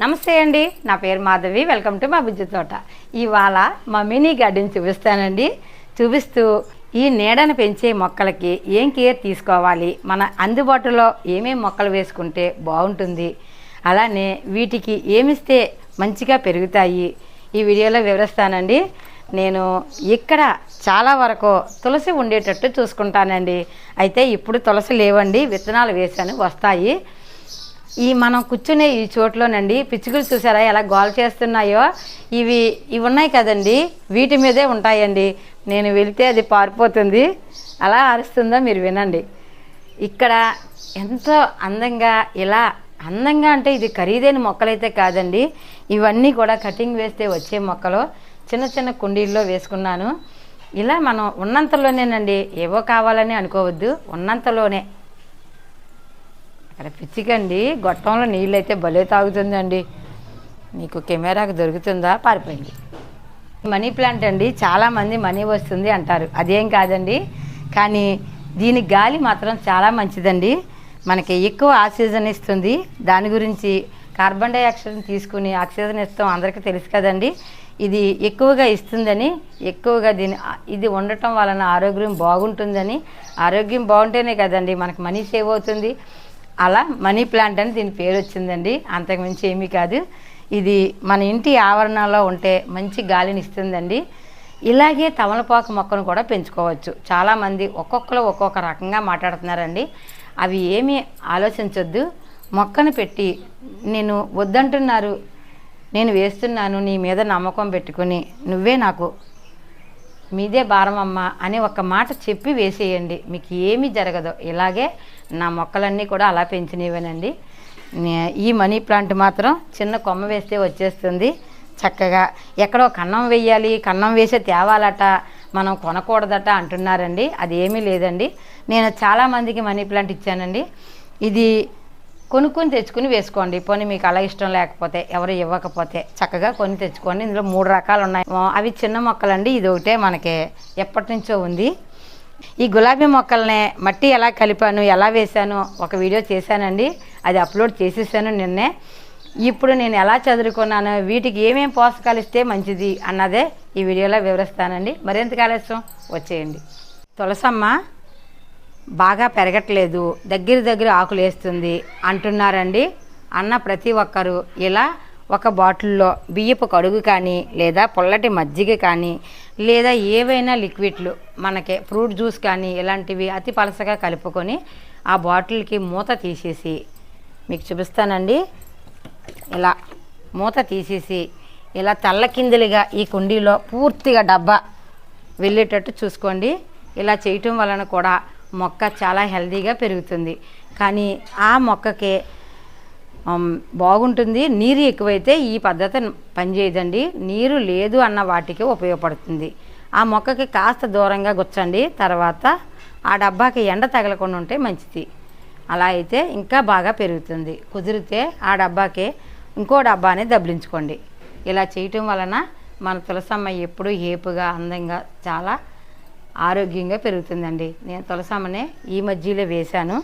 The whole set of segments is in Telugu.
నమస్తే అండి నా పేరు మాధవి వెల్కమ్ టు మా బుజ్జి తోట. ఇవాళ మా మినీ గార్డెన్ చూపిస్తానండి. చూపిస్తూ ఈ నీడను పెంచే మొక్కలకి ఏం కేర్ తీసుకోవాలి? మన అందుబాటులో ఏమేమి మొక్కలు వేసుకుంటే బాగుంటుంది? అలానే వీటికి ఏమిస్తే మంచిగా పెరుగుతాయి? ఈ వీడియోలో వివరిస్తానండి. నేను ఇక్కడ చాలా వరకు తులసి ఉండేటట్టు చూసుకుంటానండి. అయితే ఇప్పుడు తులసి లేవండి విత్తనాలు వేసాను వస్తాయి. ఈ మనం కూర్చునే ఈ చోట్లోనండి పిచ్చుకలు చూసారా ఎలా గోల్ చేస్తున్నాయో? ఇవి ఇవి ఉన్నాయి కదండి వీటి మీదే ఉంటాయండి. నేను వెళితే అది పారిపోతుంది. అలా అరుస్తుందో మీరు వినండి. ఇక్కడ ఎంతో అందంగా ఇలా అందంగా అంటే ఇది ఖరీదైన మొక్కలైతే కాదండి. ఇవన్నీ కూడా కటింగ్ వేస్తే వచ్చే మొక్కలు. చిన్న చిన్న కుండీల్లో వేసుకున్నాను. ఇలా మనం ఉన్నంతలోనేనండి ఏవో కావాలని అనుకోవద్దు. ఉన్నంతలోనే అక్కడ పిచ్చికండి గొట్టంలో నీళ్ళు అయితే భలే తాగుతుందండి. మీకు కెమెరాకు దొరుకుతుందా? పారిపోయింది. మనీ ప్లాంట్ అండి చాలామంది మనీ వస్తుంది అంటారు. అదేం కాదండి కానీ దీని గాలి మాత్రం చాలా మంచిదండి. మనకి ఎక్కువ ఆక్సిజన్ ఇస్తుంది. దాని గురించి కార్బన్ డైఆక్సైడ్ తీసుకుని ఆక్సిజన్ ఇస్తాం అందరికీ తెలుసు కదండి. ఇది ఎక్కువగా ఇస్తుందని ఎక్కువగా దీని ఇది ఉండటం వలన ఆరోగ్యం బాగుంటుందని. ఆరోగ్యం బాగుంటేనే కదండి మనకు మనీ సేవ్ అవుతుంది. అలా మనీ ప్లాంట్ అని దీని పేరు వచ్చిందండి. అంతకుమించి ఏమీ కాదు. ఇది మన ఇంటి ఆవరణలో ఉంటే మంచి గాలిని ఇస్తుందండి. ఇలాగే తమలపాకు మొక్కను కూడా పెంచుకోవచ్చు. చాలామంది ఒక్కొక్కరు ఒక్కొక్క రకంగా మాట్లాడుతున్నారండి. అవి ఏమీ ఆలోచించొద్దు. మొక్కను పెట్టి నేను వద్దంటున్నారు. నేను వేస్తున్నాను నీ మీద నమ్మకం పెట్టుకుని నువ్వే నాకు మీదే భారం అమ్మ అని ఒక మాట చెప్పి వేసేయండి. మీకు ఏమీ జరగదు. ఇలాగే నా మొక్కలన్నీ కూడా అలా పెంచినవేనండి. ఈ మనీ ప్లాంట్ మాత్రం చిన్న కొమ్మ వేస్తే వచ్చేస్తుంది. చక్కగా ఎక్కడో కన్నం వేయాలి. కన్నం వేసే తేవాలట. మనం కొనకూడదట అంటున్నారండి. అది ఏమీ లేదండి. నేను చాలామందికి మనీ ప్లాంట్ ఇచ్చానండి. ఇది కొనుక్కొని తెచ్చుకుని వేసుకోండి. పోనీ మీకు అలా ఇష్టం లేకపోతే ఎవరు ఇవ్వకపోతే చక్కగా కొని తెచ్చుకోండి. ఇందులో మూడు రకాలు ఉన్నాయి. అవి చిన్న మొక్కలండి. ఇది ఒకటే మనకి ఎప్పటి నుంచో ఉంది. ఈ గులాబీ మొక్కల్ని మట్టి ఎలా కలిపాను ఎలా వేశాను ఒక వీడియో చేశానండి. అది అప్లోడ్ చేసేసాను నిన్నే. ఇప్పుడు నేను ఎలా చదువుకున్నాను వీటికి ఏమేమి పోషకాలు ఇస్తే మంచిది అన్నదే ఈ వీడియోలో వివరిస్తానండి. మరింత ఆలస్యం? వచ్చేయండి. తులసమ్మ బాగా పెరగట్లేదు దగ్గర దగ్గర ఆకులు వేస్తుంది అంటున్నారండి. అన్న ప్రతి ఒక్కరు ఇలా ఒక బాటిల్లో బియ్యపు కడుగు కానీ లేదా పొల్లటి మజ్జిగ కానీ లేదా ఏవైనా లిక్విడ్లు మనకి ఫ్రూట్ జ్యూస్ కానీ ఇలాంటివి అతి పలసగా కలుపుకొని ఆ బాటిల్కి మూత తీసేసి మీకు చూపిస్తానండి. ఇలా మూత తీసేసి ఇలా తెల్లకిందులుగా ఈ కుండీలో పూర్తిగా డబ్బా వెళ్ళేటట్టు చూసుకోండి. ఇలా చేయటం వలన కూడా మొక్క చాలా హెల్తీగా పెరుగుతుంది. కానీ ఆ మొక్కకి బాగుంటుంది. నీరు ఎక్కువైతే ఈ పద్ధతి పనిచేయదండి. నీరు లేదు అన్న వాటికి ఉపయోగపడుతుంది. ఆ మొక్కకి కాస్త దూరంగా గుచ్చండి. తర్వాత ఆ డబ్బాకి ఎండ తగలకుండా ఉంటే మంచిది. అలా అయితే ఇంకా బాగా పెరుగుతుంది. కుదిరితే ఆ డబ్బాకి ఇంకో డబ్బాని దబ్బించుకోండి. ఇలా చేయటం వలన మన తులసమ్మ ఎప్పుడూ ఏపుగా అందంగా చాలా ఆరోగ్యంగా పెరుగుతుందండి. నేను తులసామనే ఈ మధ్యలో వేశాను.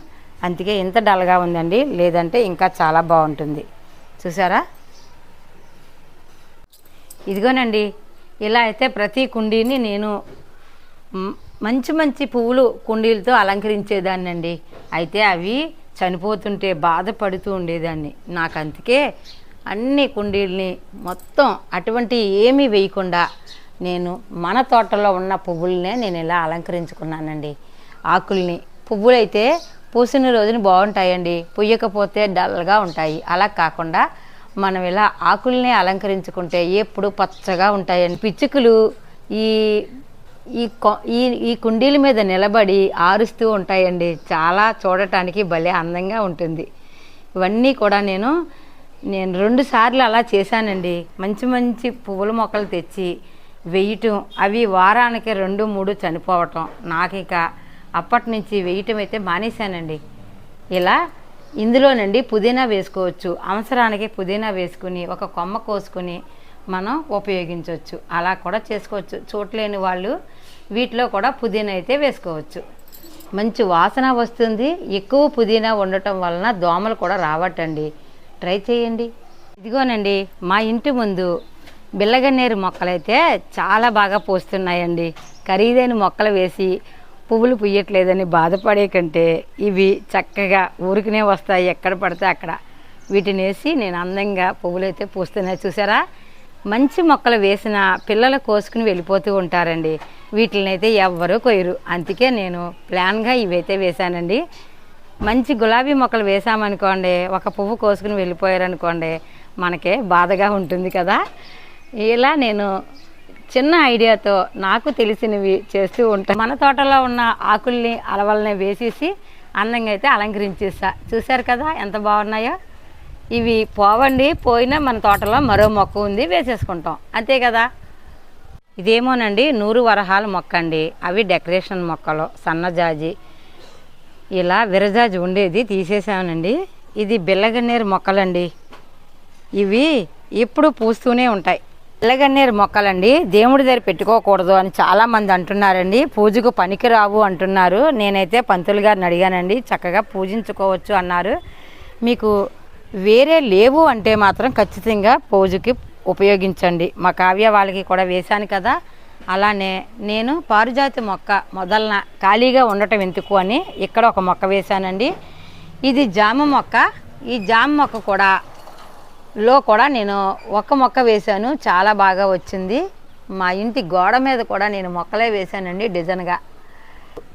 అందుకే ఇంత డల్గా ఉందండి. లేదంటే ఇంకా చాలా బాగుంటుంది. చూసారా? ఇదిగోనండి. ఇలా అయితే ప్రతి కుండీని నేను మంచి మంచి పువ్వులు కుండీలతో అలంకరించేదాన్నండి. అయితే అవి చనిపోతుంటే బాధపడుతూ ఉండేదాన్ని. నాకు అందుకే అన్ని కుండీల్ని మొత్తం అటువంటి ఏమీ వేయకుండా నేను మన తోటలో ఉన్న పువ్వులనే నేను ఇలా అలంకరించుకున్నానండి. ఆకుల్ని పువ్వులైతే పూసిన రోజున బాగుంటాయండి. పుయ్యకపోతే డల్గా ఉంటాయి. అలా కాకుండా మనం ఇలా ఆకుల్ని అలంకరించుకుంటే ఎప్పుడు పచ్చగా ఉంటాయండి. పిచ్చుకలు ఈ ఈ కొ ఈ ఈ కుండీల మీద నిలబడి ఆరుస్తూ ఉంటాయండి. చాలా చూడటానికి భలే అందంగా ఉంటుంది. ఇవన్నీ కూడా నేను నేను రెండు సార్లు అలా చేశానండి. మంచి మంచి పువ్వుల మొక్కలు తెచ్చి వేయటం. అవి వారానికి రెండు మూడు చనిపోవటం. నాకు ఇక అప్పటి నుంచి వేయటం అయితే మానేశానండి. ఇలా ఇందులోనండి పుదీనా వేసుకోవచ్చు. అవసరానికి పుదీనా వేసుకుని ఒక కొమ్మ కోసుకుని మనం ఉపయోగించవచ్చు. అలా కూడా చేసుకోవచ్చు. చూడలేని వాళ్ళు వీటిలో కూడా పుదీనా అయితే వేసుకోవచ్చు. మంచి వాసన వస్తుంది. ఎక్కువ పుదీనా ఉండటం వలన దోమలు కూడా రావటండి. ట్రై చేయండి. ఇదిగోనండి మా ఇంటి ముందు బిల్లగన్నేరు మొక్కలైతే చాలా బాగా పూస్తున్నాయండి. ఖరీదైన మొక్కలు వేసి పువ్వులు పుయ్యట్లేదని బాధపడే కంటే ఇవి చక్కగా ఊరికనే వస్తాయి ఎక్కడ పడితే అక్కడ. వీటిని వేసి నేను అందంగా పువ్వులు అయితే పూస్తున్నాయి. చూసారా? మంచి మొక్కలు వేసిన పిల్లలు కోసుకుని వెళ్ళిపోతూ ఉంటారండి. వీటిని అయితే ఎవ్వరూ కొయ్యరు. అందుకే నేను ప్లాన్గా ఇవైతే వేశానండి. మంచి గులాబీ మొక్కలు వేసామనుకోండి ఒక పువ్వు కోసుకుని వెళ్ళిపోయారనుకోండి మనకే బాధగా ఉంటుంది కదా. ఇలా నేను చిన్న ఐడియాతో నాకు తెలిసినవి చేస్తూ ఉంటాను మన తోటలో ఉన్న ఆకుల్ని అలవల్ని వేసేసి అందంగా అయితే అలంకరించేసా చూశారు కదా ఎంత బాగున్నాయో? ఇవి పోవండి పోయినా మన తోటలో మరో మొక్క ఉంది వేసేసుకుంటాం. అంతే కదా? ఇదేమోనండి నూరు వరహాల మొక్క అండి. అవి డెకరేషన్ మొక్కలు సన్నజాజి ఇలా విరజాజి ఉండేది తీసేసానండి. ఇది బిల్లగన్నేరు మొక్కలండి. ఇవి ఎప్పుడు పూస్తూనే ఉంటాయి. తెల్లగన్నేరు మొక్కలండి. దేవుడి దగ్గర పెట్టుకోకూడదు అని చాలామంది అంటున్నారండి. పూజకు పనికిరావు అంటున్నారు. నేనైతే పంతులు గారిని అడిగానండి. చక్కగా పూజించుకోవచ్చు అన్నారు. మీకు వేరే లేవు అంటే మాత్రం ఖచ్చితంగా పూజకి ఉపయోగించండి. మా కావ్య వాళ్ళకి కూడా వేశాను కదా. అలానే నేను పారిజాతి మొక్క మొదలన ఖాళీగా ఉండటం ఎందుకు అని ఇక్కడ ఒక మొక్క వేశానండి. ఇది జామ మొక్క. ఈ జామ మొక్క కూడా లో కూడా నేను ఒక్క మొక్క వేశాను. చాలా బాగా వచ్చింది. మా ఇంటి గోడ మీద కూడా నేను మొక్కలే వేశానండి డిజైన్గా.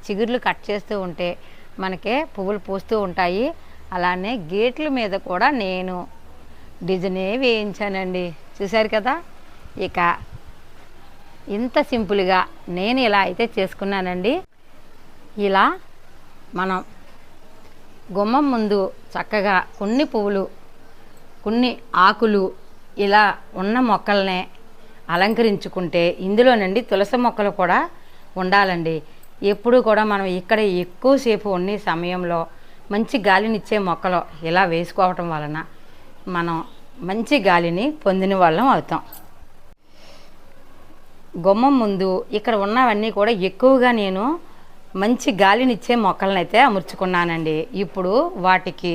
చిగుర్లు కట్ చేస్తూ ఉంటే మనకే పువ్వులు పూస్తూ ఉంటాయి. అలానే గేట్ల మీద కూడా నేను డిజైనే వేయించానండి. చూశారు కదా? ఇక ఇంత సింపుల్గా నేను ఇలా అయితే చేసుకున్నానండి. ఇలా మనం గుమ్మం ముందు చక్కగా కొన్ని పువ్వులు కొన్ని ఆకులు ఇలా ఉన్న మొక్కలనే అలంకరించుకుంటే ఇందులోనండి తులసి మొక్కలు కూడా ఉండాలండి. ఎప్పుడు కూడా మనం ఇక్కడ ఎక్కువసేపు ఉండే సమయంలో మంచి గాలినిచ్చే మొక్కలు ఇలా వేసుకోవటం వలన మనం మంచి గాలిని పొందిన వాళ్ళం అవుతాం. గుమ్మం ముందు ఇక్కడ ఉన్నవన్నీ కూడా ఎక్కువగా నేను మంచి గాలినిచ్చే మొక్కలనైతే అమర్చుకున్నానండి. ఇప్పుడు వాటికి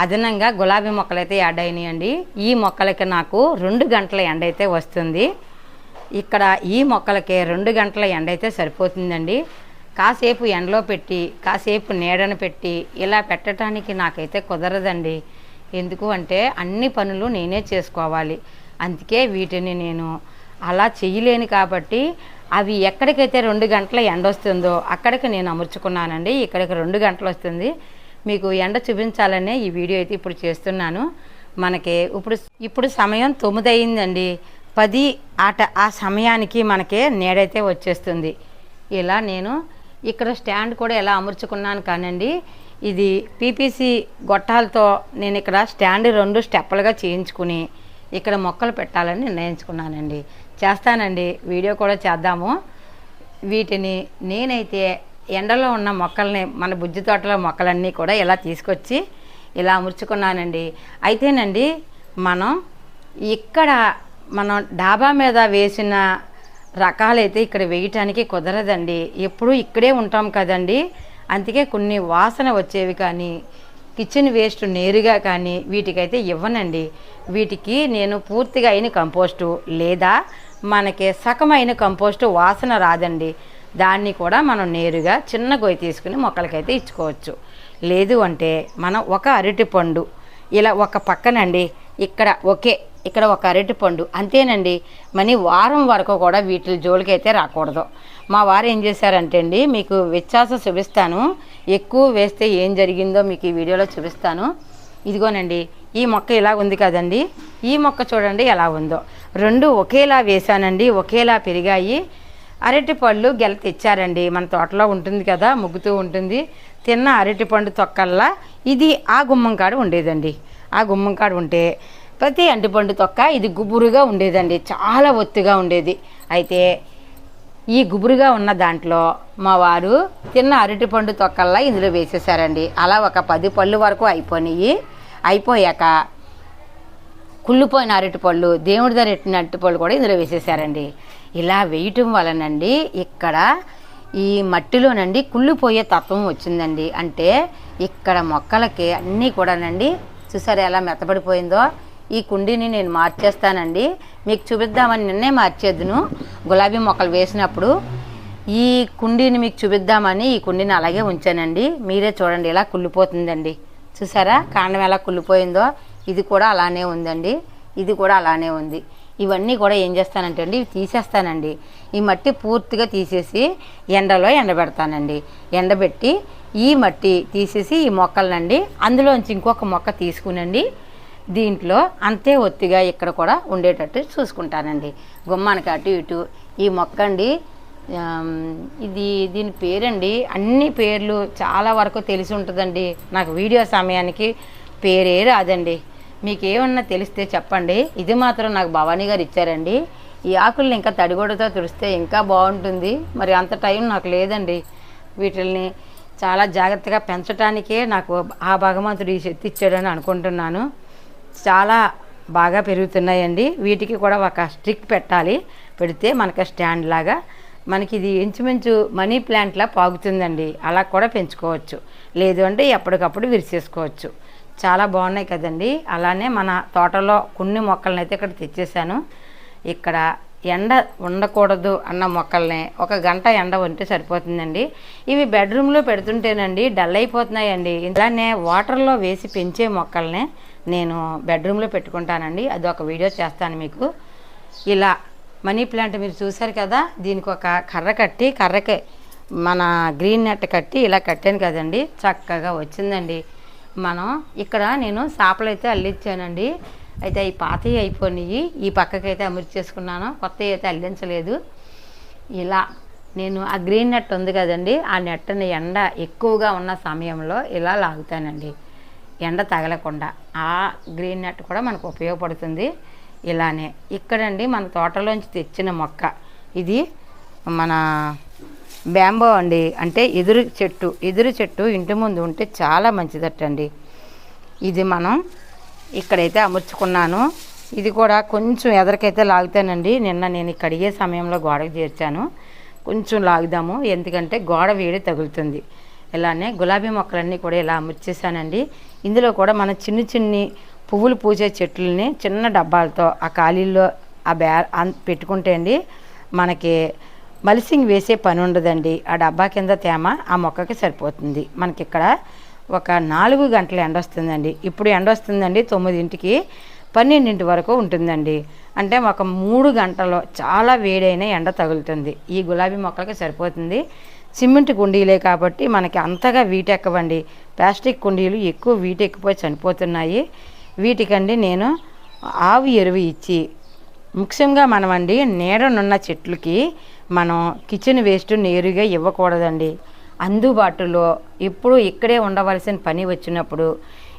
అదనంగా గులాబీ మొక్కలైతే యాడ్ అయినాయండి. ఈ మొక్కలకి నాకు రెండు గంటల ఎండ అయితే వస్తుంది. ఇక్కడ ఈ మొక్కలకి రెండు గంటల ఎండ అయితే సరిపోతుందండి. కాసేపు ఎండలో పెట్టి కాసేపు నీడను పెట్టి ఇలా పెట్టడానికి నాకైతే కుదరదండి. ఎందుకు అంటే అన్ని పనులు నేనే చేసుకోవాలి. అందుకే వీటిని నేను అలా చేయలేను కాబట్టి అవి ఎక్కడికైతే రెండు గంటల ఎండ వస్తుందో అక్కడికి నేను అమర్చుకున్నానండి. ఇక్కడికి రెండు గంటలు వస్తుంది మీకు ఎండ చూపించాలనే ఈ వీడియో అయితే ఇప్పుడు చేస్తున్నాను. మనకి ఇప్పుడు ఇప్పుడు సమయం తొమ్మిది అయిందండి పది ఆట ఆ సమయానికి మనకి నీడైతే వచ్చేస్తుంది. ఇలా నేను ఇక్కడ స్టాండ్ కూడా ఎలా అమర్చుకున్నాను కానండి ఇది పీపీసీ గొట్టాలతో నేను ఇక్కడ స్టాండ్ రెండు స్టెప్పులుగా చేయించుకుని ఇక్కడ మొక్కలు పెట్టాలని నిర్ణయించుకున్నానండి. చేస్తానండి వీడియో కూడా చేద్దాము. వీటిని నేనైతే ఎండలో ఉన్న మొక్కల్ని మన బుజ్జి తోటలో మొక్కలన్నీ కూడా ఇలా తీసుకొచ్చి ఇలా అమర్చుకున్నానండి. అయితేనండి మనం ఇక్కడ మనం డాబా మీద వేసిన రకాలైతే ఇక్కడ వేయటానికి కుదరదండి. ఎప్పుడూ ఇక్కడే ఉంటాం కదండి. అందుకే కొన్ని వాసన వచ్చేవి కానీ కిచెన్ వేస్ట్ నేరుగా కానీ వీటికైతే ఇవ్వనండి. వీటికి నేను పూర్తిగా అయిన కంపోస్టు లేదా మనకి సగమైన కంపోస్టు వాసన రాదండి. దాన్ని కూడా మనం నేరుగా చిన్న గొయ్యి తీసుకుని మొక్కలకైతే ఇచ్చుకోవచ్చు. లేదు అంటే మనం ఒక అరటి పండు ఇలా ఒక పక్కనండి ఇక్కడ ఒకే ఇక్కడ ఒక అరటి పండు అంతేనండి. మనీ వారం వరకు కూడా వీటి జోలికైతే రాకూడదు. మా వారు ఏం చేశారంటే అండి మీకు వ్యత్యాసం చూపిస్తాను ఎక్కువ వేస్తే ఏం జరిగిందో మీకు ఈ వీడియోలో చూపిస్తాను. ఇదిగోనండి ఈ మొక్క ఇలా ఉంది కదండి. ఈ మొక్క చూడండి ఎలా ఉందో. రెండు ఒకేలా వేశానండి ఒకేలా పెరిగాయి. అరటిపళ్ళు గెల తెచ్చారండి. మన తోటలో ఉంటుంది కదా ముగ్గుతూ ఉంటుంది. తిన్న అరటిపండు తొక్కల్లా ఇది ఆ గుమ్మం కాడ ఉండేదండి. ఆ గుమ్మం కాడ ఉంటే ప్రతి అంటిపండు తొక్క ఇది గుబురుగా ఉండేదండి. చాలా ఒత్తుగా ఉండేది. అయితే ఈ గుబురుగా ఉన్న దాంట్లో మా వారు తిన్న అరటిపండు తొక్కల్లా ఇందులో వేసేసారండి. అలా ఒక పది పళ్ళు వరకు అయిపోయినాయి అయిపోయాక కుళ్ళిపోయిన అరటిపళ్ళు దేవుడి దగ్గర ఎట్టిన అరటిపళ్ళు కూడా ఇందులో వేసేసారండి. ఇలా వేయటం వలనండి ఇక్కడ ఈ మట్టిలోనండి కుళ్ళిపోయే తత్వం వచ్చిందండి. అంటే ఇక్కడ మొక్కలకి అన్నీ కూడానండి చూసారా ఎలా మెత్తబడిపోయిందో? ఈ కుండీని నేను మార్చేస్తానండి. మీకు చూపిద్దామని నిన్నే మార్చేద్దును. గులాబీ మొక్కలు వేసినప్పుడు ఈ కుండీని మీకు చూపిద్దామని ఈ కుండీని అలాగే ఉంచానండి. మీరే చూడండి ఇలా కుళ్ళిపోతుందండి. చూసారా కాండం ఎలా కుళ్ళిపోయిందో? ఇది కూడా అలానే ఉందండి. ఇది కూడా అలానే ఉంది. ఇవన్నీ కూడా ఏం చేస్తానంటే అండి ఇవి తీసేస్తానండి. ఈ మట్టి పూర్తిగా తీసేసి ఎండలో ఎండబెడతానండి. ఎండబెట్టి ఈ మట్టి తీసేసి ఈ మొక్కలనండి అందులోంచి ఇంకొక మొక్క తీసుకునండి దీంట్లో అంతే ఒత్తిగా ఇక్కడ కూడా ఉండేటట్టు చూసుకుంటానండి. గుమ్మానికి అటు ఇటు ఈ మొక్క అండి ఇది దీని పేరండి అన్ని పేర్లు చాలా వరకు తెలిసి ఉంటుందండి. నాకు వీడియో సమయానికి పేరే రాదండి. మీకు ఏమన్నా తెలిస్తే చెప్పండి. ఇది మాత్రం నాకు భవానీ గారు ఇచ్చారండి. ఈ ఆకుల్ని ఇంకా తడిగొడతో తుడిస్తే ఇంకా బాగుంటుంది. మరి అంత టైం నాకు లేదండి. వీటిల్ని చాలా జాగ్రత్తగా పెంచడానికే నాకు ఆ భగవంతుడు ఈ శక్తి ఇచ్చాడని అనుకుంటున్నాను. చాలా బాగా పెరుగుతున్నాయండి. వీటికి కూడా ఒక స్టిక్ పెట్టాలి. పెడితే మనకి స్టాండ్ లాగా మనకి ఇది ఇంచుమించు మనీ ప్లాంట్లా పాగుతుందండి. అలా కూడా పెంచుకోవచ్చు. లేదు అంటే ఎప్పటికప్పుడు విరిసేసుకోవచ్చు. చాలా బాగున్నాయి కదండి. అలానే మన తోటలో కొన్ని మొక్కలను అయితే ఇక్కడ తెచ్చేసాను ఇక్కడ ఎండ ఉండకూడదు అన్న మొక్కల్ని ఒక గంట ఎండ ఉంటే సరిపోతుందండి. ఇవి బెడ్రూమ్లో పెడుతుంటేనండి డల్ అయిపోతున్నాయండి. ఇలానే వాటర్లో వేసి పెంచే మొక్కల్ని నేను బెడ్రూమ్లో పెట్టుకుంటానండి. అది ఒక వీడియో చేస్తాను మీకు. ఇలా మనీ ప్లాంట్ మీరు చూసారు కదా దీనికి ఒక కర్ర కట్టి కర్రకి మన గ్రీన్ నెట్ కట్టి ఇలా కట్టాను కదండి. చక్కగా వచ్చిందండి. మనం ఇక్కడ నేను చేపలు అయితే అల్లించానండి అయితే ఈ పాతవి అయిపోయినాయి. ఈ పక్కకైతే అమర్చేసుకున్నాను కొత్తవి అయితే అల్లించలేదు. ఇలా నేను ఆ గ్రీన్ నెట్ ఉంది కదండి ఆ నెట్ని ఎండ ఎక్కువగా ఉన్న సమయంలో ఇలా లాగుతానండి. ఎండ తగలకుండా. ఆ గ్రీన్ నెట్ కూడా మనకు ఉపయోగపడుతుంది ఇలానే. ఇక్కడండి మన తోటలోంచి తెచ్చిన మొక్క. ఇది మన బ్యాంబో అండి. అంటే ఎదురు చెట్టు ఎదురు చెట్టు ఇంటి ముందు ఉంటే చాలా మంచిదట్టండి ఇది మనం ఇక్కడైతే అమర్చుకున్నాను. ఇది కూడా కొంచెం ఎదరికైతే లాగుతానండి. నిన్న నేను ఇక్కడ కడిగే సమయంలో గోడకు చేర్చాను. కొంచెం లాగుదాము. ఎందుకంటే గోడ వేడి తగులుతుంది. ఇలానే గులాబీ మొక్కలన్నీ కూడా ఇలా అమర్చేసానండి ఇందులో కూడా మన చిన్న చిన్ని పువ్వులు పూసే చెట్లని చిన్న డబ్బాలతో ఆ ఖాళీల్లో ఆ బ్యా పెట్టుకుంటే అండి మనకి మల్సింగ్ వేసే పని ఉండదండి ఆ డబ్బా కింద తేమ ఆ మొక్కకి సరిపోతుంది. మనకి ఇక్కడ ఒక నాలుగు గంటల ఎండ వస్తుందండి ఇప్పుడు ఎండ వస్తుందండి తొమ్మిదింటికి పన్నెండింటి వరకు ఉంటుందండి. అంటే ఒక మూడు గంటలో చాలా వేడైన ఎండ తగులుతుంది. ఈ గులాబీ మొక్కలకి సరిపోతుంది. సిమెంట్ కుండీలే కాబట్టి మనకి అంతగా వీటెక్కవండి. ప్లాస్టిక్ కుండీలు ఎక్కువ వీటెక్కిపోయి చనిపోతున్నాయి. వీటికండి నేను ఆవు ఎరువు ఇచ్చి ముఖ్యంగా మనమండి నీడనున్న చెట్లకి మనం కిచెన్ వేస్ట్ నేరుగా ఇవ్వకూడదండి. అందుబాటులో ఎప్పుడు ఇక్కడే ఉండవలసిన పని వచ్చినప్పుడు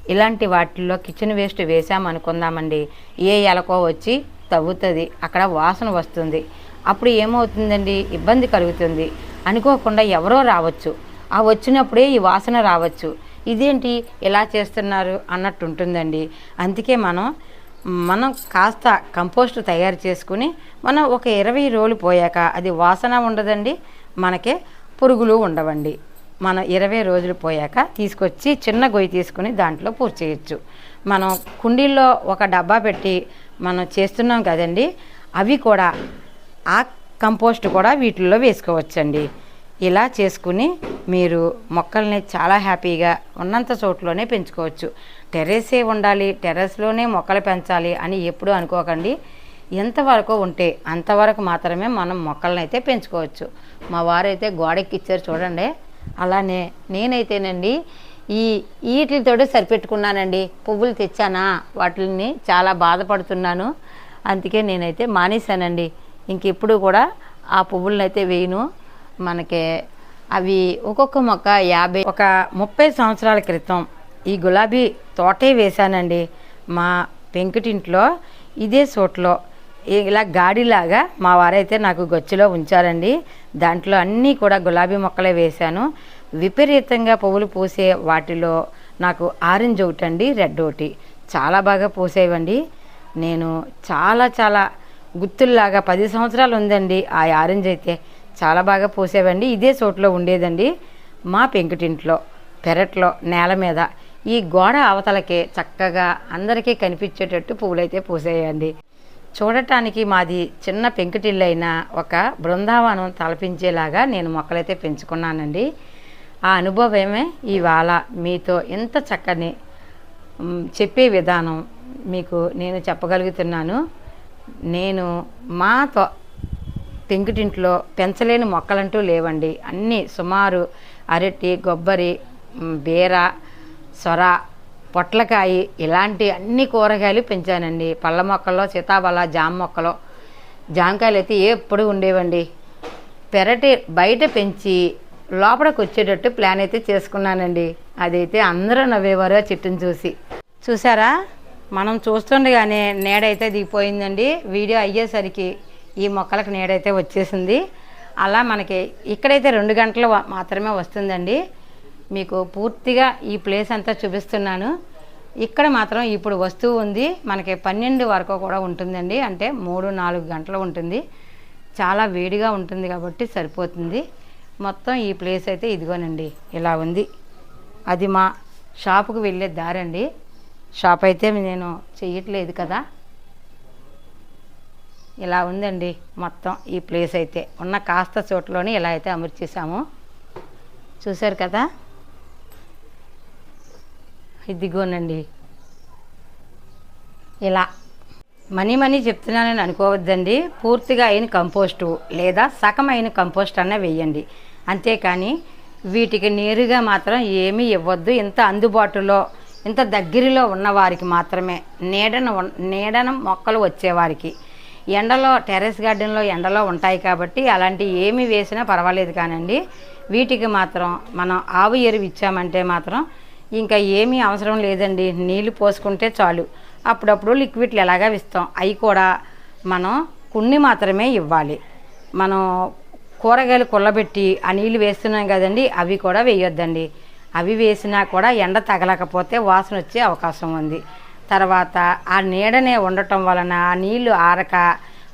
ఇలాంటి వాటిల్లో కిచెన్ వేస్ట్ వేసామనుకుందామండి ఏ ఎలకో వచ్చి తవ్వుతుంది అక్కడ వాసన వస్తుంది. అప్పుడు ఏమవుతుందండి? ఇబ్బంది కలుగుతుంది. అనుకోకుండా ఎవరో రావచ్చు. ఆ వచ్చినప్పుడే ఈ వాసన రావచ్చు. ఇదేంటి? ఇలా చేస్తున్నారు అన్నట్టు ఉంటుందండి అందుకే మనం మనం కాస్త కంపోస్ట్ తయారు చేసుకుని మనం ఒక ఇరవై రోజులు పోయాక అది వాసన ఉండదండి మనకే పురుగులు ఉండవండి. మనం ఇరవై రోజులు పోయాక తీసుకొచ్చి చిన్న గొయ్యి తీసుకుని దాంట్లో పూర్తి చేయొచ్చు. మనం కుండీల్లో ఒక డబ్బా పెట్టి మనం చేస్తున్నాం కదండి అవి కూడా ఆ కంపోస్ట్ కూడా వీటిల్లో వేసుకోవచ్చండి. ఇలా చేసుకుని మీరు మొక్కల్ని చాలా హ్యాపీగా ఉన్నంత చోట్లోనే పెంచుకోవచ్చు. టెర్రసే ఉండాలి టెర్రస్లోనే మొక్కలు పెంచాలి అని ఎప్పుడూ అనుకోకండి. ఎంతవరకు ఉంటే అంతవరకు మాత్రమే మనం మొక్కలను అయితే పెంచుకోవచ్చు. మా వారైతే గోడకి ఇచ్చారు చూడండి. అలానే నేనైతేనండి ఈ వీటితోటి సరిపెట్టుకున్నానండి. పువ్వులు తెచ్చానా వాటిని చాలా బాధపడుతున్నాను. అందుకే నేనైతే మానేశానండి. ఇంకెప్పుడు కూడా ఆ పువ్వులను అయితే వేయను. మనకి అవి ఒక్కొక్క మొక్క యాభై ఒక ముప్పై సంవత్సరాల క్రితం ఈ గులాబీ తోటే వేశానండి. మా పెంకుటింట్లో ఇదే చోట్లో ఇలా గాడిలాగా మా వారైతే నాకు గొచ్చిలో ఉంచారండి. దాంట్లో అన్నీ కూడా గులాబీ మొక్కలే వేశాను. విపరీతంగా పువ్వులు పూసే వాటిలో నాకు ఆరెంజ్ ఒకటి అండి రెడ్ ఒకటి. చాలా బాగా పూసేవండి. నేను చాలా చాలా గుత్తుల్లాగా పది సంవత్సరాలు ఉందండి ఆ ఆరెంజ్ అయితే. చాలా బాగా పూసేవండి. ఇదే చోట్లో ఉండేదండి మా పెంకుటింట్లో పెరట్లో నేల మీద. ఈ గోడ అవతలకే చక్కగా అందరికీ కనిపించేటట్టు పువ్వులైతే పూసేయండి. చూడటానికి మాది చిన్న పెంకుటిల్లైన ఒక బృందావనం తలపించేలాగా నేను మొక్కలైతే పెంచుకున్నానండి. ఆ అనుభవమే ఇవాళ మీతో ఇంత చక్కని చెప్పే విధానం మీకు నేను చెప్పగలుగుతున్నాను. నేను మా తో పెంకుటింట్లో పెంచలేని మొక్కలంటూ లేవండి. అన్నీ సుమారు అరటి కొబ్బరి బీర సొర పొట్లకాయ ఇలాంటి అన్ని కూరగాయలు పెంచానండి. పళ్ళ మొక్కల్లో సీతాఫల జామ మొక్కలు. జామకాయలు అయితే ఎప్పుడు ఉండేవండి. పెరటి బయట పెంచి లోపలికి వచ్చేటట్టు ప్లాన్ అయితే చేసుకున్నానండి. అదైతే అందరూ నవ్వేవారు ఆ చెట్టును చూసి. చూసారా? మనం చూస్తుండగానే నీడైతే దిగిపోయిందండి. వీడియో అయ్యేసరికి ఈ మొక్కలకు నీడైతే వచ్చేసింది. అలా మనకి ఇక్కడైతే రెండు గంటలు మాత్రమే వస్తుందండి. మీకు పూర్తిగా ఈ ప్లేస్ అంతా చూపిస్తున్నాను. ఇక్కడ మాత్రం ఇప్పుడు వస్తువు ఉంది. మనకి పన్నెండు వరకు కూడా ఉంటుందండి. అంటే మూడు నాలుగు గంటలు ఉంటుంది. చాలా వేడిగా ఉంటుంది కాబట్టి సరిపోతుంది. మొత్తం ఈ ప్లేస్ అయితే ఇదిగోనండి. ఇలా ఉంది. అది మా షాపుకు వెళ్ళే దారండి షాప్ అయితే నేను చెయ్యట్లేదు కదా. ఇలా ఉందండి మొత్తం ఈ ప్లేస్ అయితే. ఉన్న కాస్త చోట్లోనే ఇలా అయితే అమర్చేసాము చూశారు కదా? ఇదిగోనండి. ఇలా. మనీ మనీ చెప్తున్నానని అనుకోవద్దండి. పూర్తిగా అయిన కంపోస్టు లేదా సగం అయిన కంపోస్ట్ అన్న వేయండి. అంతేకాని వీటికి నేరుగా మాత్రం ఏమీ ఇవ్వద్దు. ఇంత అందుబాటులో ఇంత దగ్గరలో ఉన్నవారికి మాత్రమే. నీడన నీడన మొక్కలు వచ్చేవారికి ఎండలో టెర్రస్ గార్డెన్లో ఎండలో ఉంటాయి కాబట్టి అలాంటి ఏమి వేసినా పర్వాలేదు కానండి. వీటికి మాత్రం మనం ఆవు ఎరువు ఇచ్చామంటే మాత్రం ఇంకా ఏమీ అవసరం లేదండి. నీళ్ళు పోసుకుంటే చాలు. అప్పుడప్పుడు లిక్విడ్లు ఎలాగా ఇస్తాం అవి కూడా మనం కొన్ని మాత్రమే ఇవ్వాలి. మనం కూరగాయలు కుళ్ళబెట్టి ఆ నీళ్ళు వేస్తున్నాం కదండి అవి కూడా వేయొద్దండి. అవి వేసినా కూడా ఎండ తగలకపోతే వాసన వచ్చే అవకాశం ఉంది. తర్వాత ఆ నీడనే ఉండటం వలన ఆ నీళ్ళు ఆరక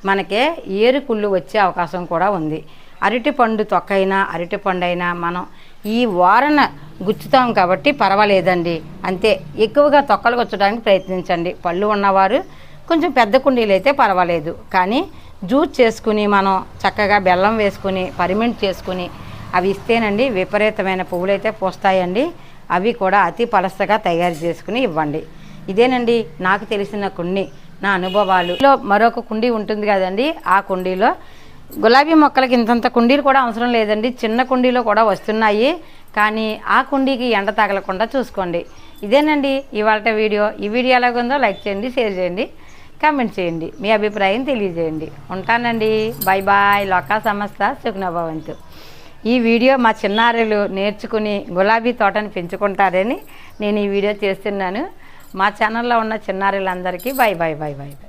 మనకే ఏరుకుళ్ళు వచ్చే అవకాశం కూడా ఉంది. అరటిపండు తొక్కైనా అరటిపండు అయినా మనం ఈ వారన గుచ్చుతాం కాబట్టి పర్వాలేదండి. అంతే ఎక్కువగా తొక్కలు గుచ్చడానికి ప్రయత్నించండి. పళ్ళు ఉన్నవారు కొంచెం పెద్ద కుండీలు అయితే పర్వాలేదు. కానీ జ్యూస్ చేసుకుని మనం చక్కగా బెల్లం వేసుకుని పరిమెంట్ చేసుకుని అవి ఇస్తేనండి విపరీతమైన పువ్వులు అయితే పూస్తాయండి. అవి కూడా అతి పలసగా తయారు చేసుకుని ఇవ్వండి. ఇదేనండి నాకు తెలిసిన కుండి నా అనుభవాలు. మరొక కుండీ ఉంటుంది కదండి ఆ కుండీలో గులాబీ మొక్కలకి ఇంతంత కుండీలు కూడా అవసరం లేదండి. చిన్న కుండీలో కూడా వస్తున్నాయి. కానీ ఆ కుండీకి ఎండ తగలకుండా చూసుకోండి. ఇదేనండి ఇవాళ వీడియో. ఈ వీడియో ఎలాగుందో లైక్ చేయండి షేర్ చేయండి కామెంట్ చేయండి. మీ అభిప్రాయం తెలియజేయండి. ఉంటానండి. Bye bye. లోకా సంస్థ సుఖనభవంతు. ఈ వీడియో మా చిన్నారులు నేర్చుకుని గులాబీ తోటను పెంచుకుంటారని నేను ఈ వీడియో చేస్తున్నాను. మా ఛానల్లో ఉన్న చిన్నారులందరికీ బాయ్ బాయ్ బాయ్ బాయ్.